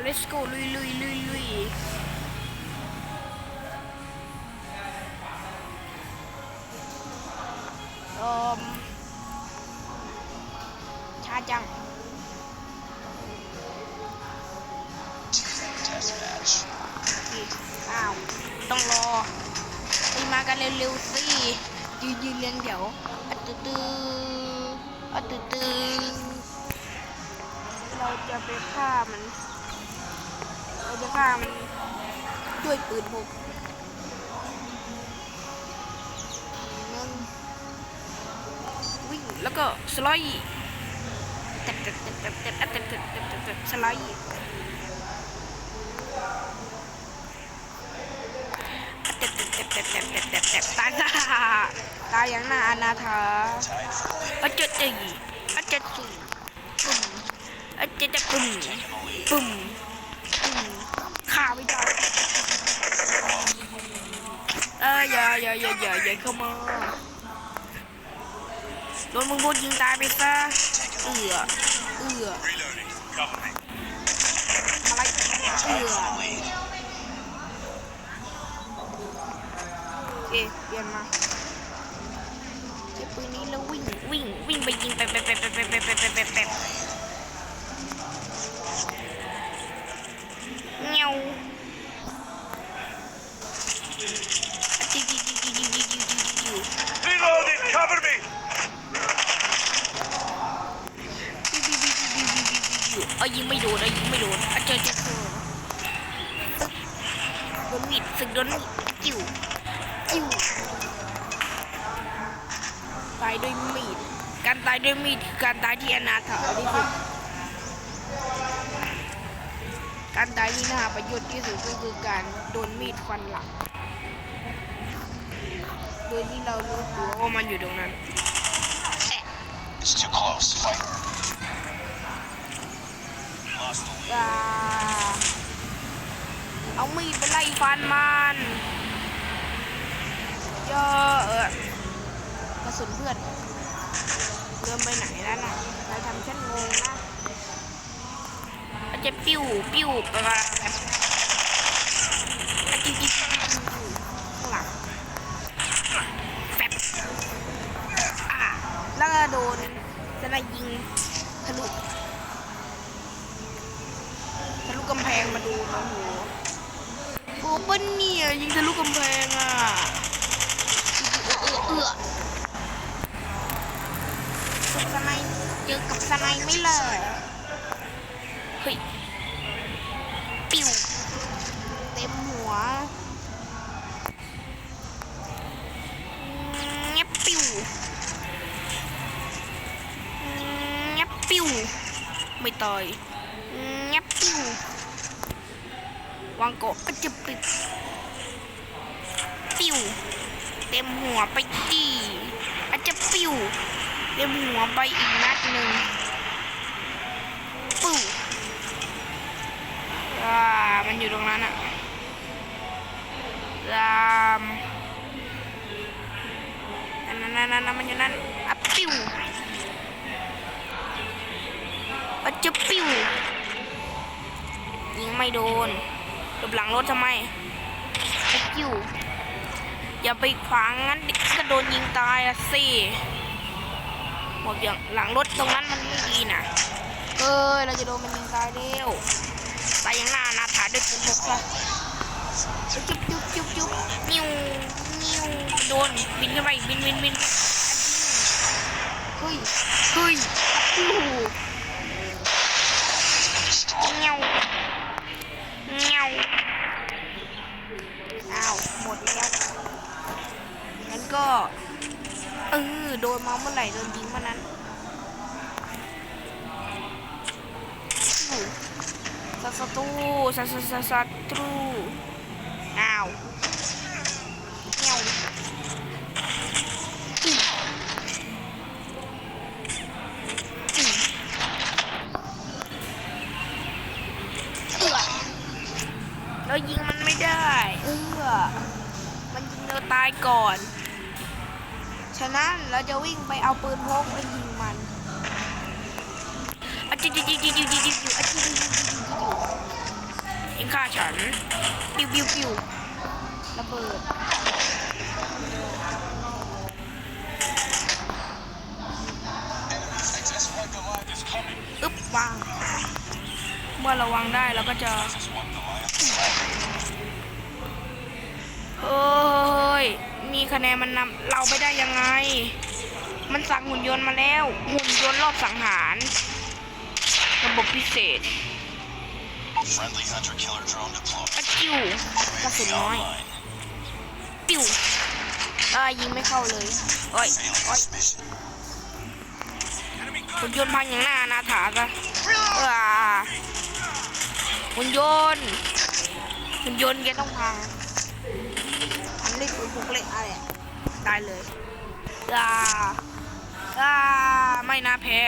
let's go ลุยลุยลุยลุยเอ่อช้าจัง Test match. อีกอ้าว ต้องรอไปมากันเร็วๆสิ ยืนยืนเรียงเดี๋ยวอัดตือตืออัดตือตือเราจะไปฆ่ามัน เราจะฆ่ามันด้วยปืนพกนึ่งวิ่งแล้วก็สไลด์เต็บเต็บเต็บเต็บเต็บเต็บเต็บเต็บเต็บเต็บสไลด์เต็บเต็บเต็บเต็บเต็บเต็บเต็บตายซะตายอย่างน่าอนาถา Time for the อะจะจีอะจะจีปุ่มอะจะจะปุ่มปุ่มปุ่มาไม่ได้เอออย่าอย่าอย่าอย่าอย่าเข้ามาโดนมึงโดยิงตายไปซะเอือเอืออะไรเอือเอะเปลี่ยนมาเก็บปืนนี้แล้ววิ่งวิ่งวิ่งไปยิงไปไปไปไปไปไปไปไป Reloading. Cover me. เอายิงไม่โดนเอายิงไม่โดนเอาเจอเจอเจอโดนมีดสึกโดนมีดจิ้วจิ้วตายด้วยมีด การตายด้วยมีดคือการตายที่อนาถาที่สุด การตายที่น่าประโยชน์ที่สุดก็คือการโดนมีดฟันหลังโดยที่เรารู้ตัวว่ามันอยู่ตรงนั้น It's too close. Fight. Lost the lead. อย่าเอามีดไปไล่ฟันมันเยอะเออกระสุนเพื่อนเดินไปไหนแล้วน่ะนายทำฉันงงนะอา จะปิ้วปิ้วไปมาแบบจริงจริงข้างหลังแฟบอะแล้วก็โดนจะนายยิงทะลุทะลุกำแพงมาดูนะโหโอ้ปะเนี่ยยิงทะลุกำแพงอะ ต่อยงับปิ้ววางโกะก็จะปิดปิ้วเต็มหัวไปดีอาจจะปิ้วเต็มหัวไปอีกนัดหนึ่งปิ้วอ่ามันอยู่ตรงนั้นอะรามนั่นนั่นนั่นนั่นมันอยู่นั่นอะปิ้วอา จะปิ้วยิงไม่โดนหลบหลังรถทำไมไอ้กิ้วอย่าไปขวางงั้นก็โดนยิงตายอะสิหมดอย่างหลังรถตรงนั้นมันไม่ดีนะเอ้ยเราจะโดนมันยิงตายเร็วตายอย่างหน้านาถาด้วยปืนพกซะจุ๊บจุ๊บจุ๊บจุ๊บนิ้วนิ้วโดนบินขึ้นไปบินบินบินเฮ้ยเฮ้ยอู้หูเงี้ยวเงี้ยวอ้าวหมดแล้วงั้นก็เออโดนมาเมื่อไหร่โดนยิงเมื่อนั้นสัตว์ศัตรูสัตว์สัตว์สัตว์ศัตรูอ้าวเงี้ยวอีอีเอือ เรายิงมันไม่ได้เออมันยิงเราตายก่อน ฉะนั้นเราจะวิ่งไปเอาปืนพกไปยิงมันอะจิจิจิจิจิจิจิจิอะจิจิจิจิจิจิฉันปิวปิวปิวระเบิดอึ๊บวาง เมื่อระวังได้เราก็จะ เฮ้ยมีคะแนนมันนำเราไปได้ยังไง มันสั่งหุ่นยนต์มาแล้ว หุ่นยนต์รอบสังหาร ระบบพิเศษ Friendly hunter killer drone กระ deployed. จิ้วกระสุนน้อย Online. ปิ้วอ่ายิงไม่เข้าเลยโอ้ย Failing โอ้ย this mission. หุ่นยนต์พังอย่างหน้านาถาซะว้าหุ่นยนต์หุ่นยนต์แกต้องพังอัน เล็กหรือพวกเล็กอะไรอะได้เลยอ่าอ่าไม่น่าแพ้